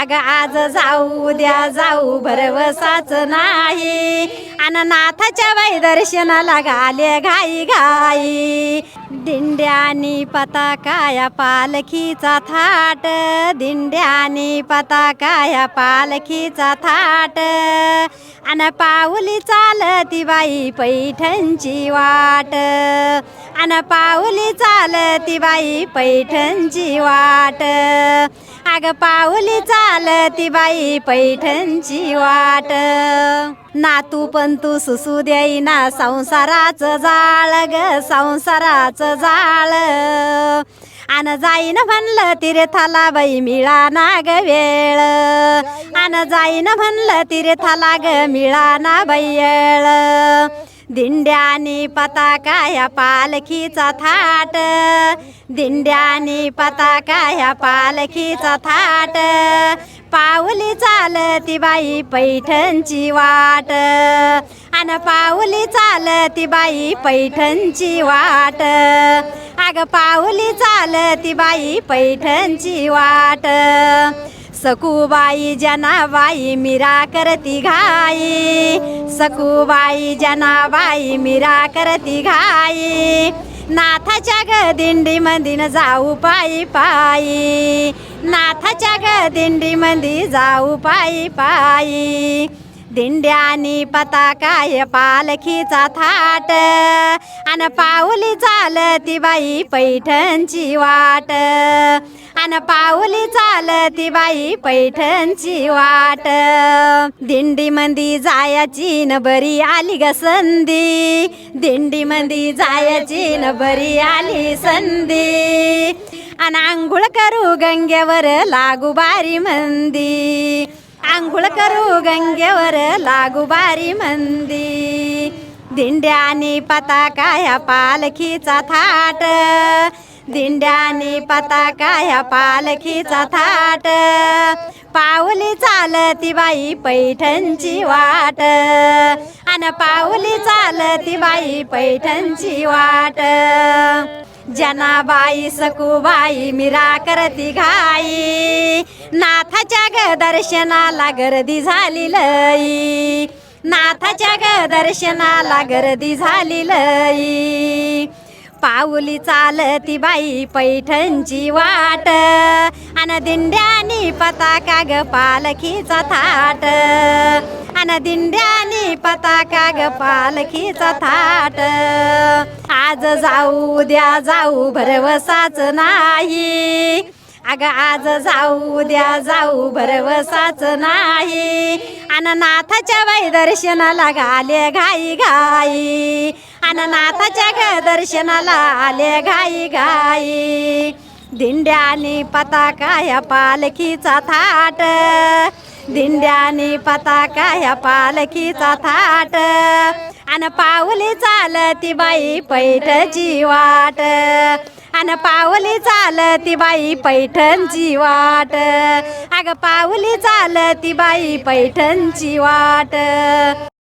अग आज जाऊ उद्या जाऊ भरवसाच नाही. अन नाथाच्या बाई दर्शनाला गाले घाई घाई. दिंड्यानी पताकाया पालखीचा थाट. दिंड्यानी पताकाया पालखीचा थाट. अन पाऊली चालती बाई पैठणची वाट. अन पाऊली चालती बाई पैठणची वाट. माग पाऊली चालती बाई पैठणची वाट. ना तू पण तू सुसू देईना संसाराचं जाळ ग संसाराचं जाळ. आन जाईन म्हणलं तीर्थाला बाई मिळा ना ग वेळ. आन जाईन म्हणलं तीर्थाला ग मिळा ना बैळ दिंड्यानी पताका ह्या पालखीचा थाट. दिंड्यानी पताका ह्या पालखीचा थाट. पाऊली चालती बाई पैठणची वाट. अन पाऊली चालती बाई पैठणची वाट. अग पाऊली चालती बाई पैठणची वाट. सकुबाई जनाबाई मीरा करती घाई. सकुबाई जनाबाई मीरा करती घाई. नाथाच्या ग दिंडी मंदीन जाऊ पायी पायी. नाथाच्या ग दिंडी मंदी जाऊ पायी पायी. दिंड्यानी पताकाय पालखीचा थाट. अन पाऊली चालती बाई पैठणची वाट. अन पाऊली चालती बाई पैठणची वाट. दिंडी मंदी जायाची न बरी आली ग संधी. दिंडी मंदी जायाची न बरी आली संधी. आणि आंघोळ करू गंगेवर लागू बारी मंदी. आंघोळ करू गंगेवर लागू बारी मंदी. दिंड्यानी पताका ह्या पालखीचा थाट. दिंड्यानी पताका ह्या पालखीचा थाट. पाऊली चालती बाई पैठणची वाट. अन पाऊली चालती बाई पैठणची वाट. जनाबाई सकुबाई मीरा करती घाई. नाथाच्या ग दर्शनाला गर्दी झाली लई. नाथाच्या ग दर्शनाला गर्दी झाली लई. पाऊली चालती बाई पैठणची वाट. अन दिंड्यानी पताका ग पालखीचा थाट. अन दिंड्यानी पताका ग पालखीचा थाट. आज जाऊ उद्या जाऊ भरवसाच नाही. अग आज जाऊ उद्या जाऊ भरवसाच नाही. अन नाथाच्या बाई दर्शनाला गाले घाई घाई. अननाथाच्या ग दर्शनाला आले घाई घाई. दिंड्यानी पताका ह्या पालखीचा थाट. दिंड्यानी पताका ह्या पालखीचा थाट. अन पाऊली चालती बाई पैठची वाट. अन पाऊली चालती बाई पैठणची वाट. अग पाऊली चालती बाई पैठणची वाट.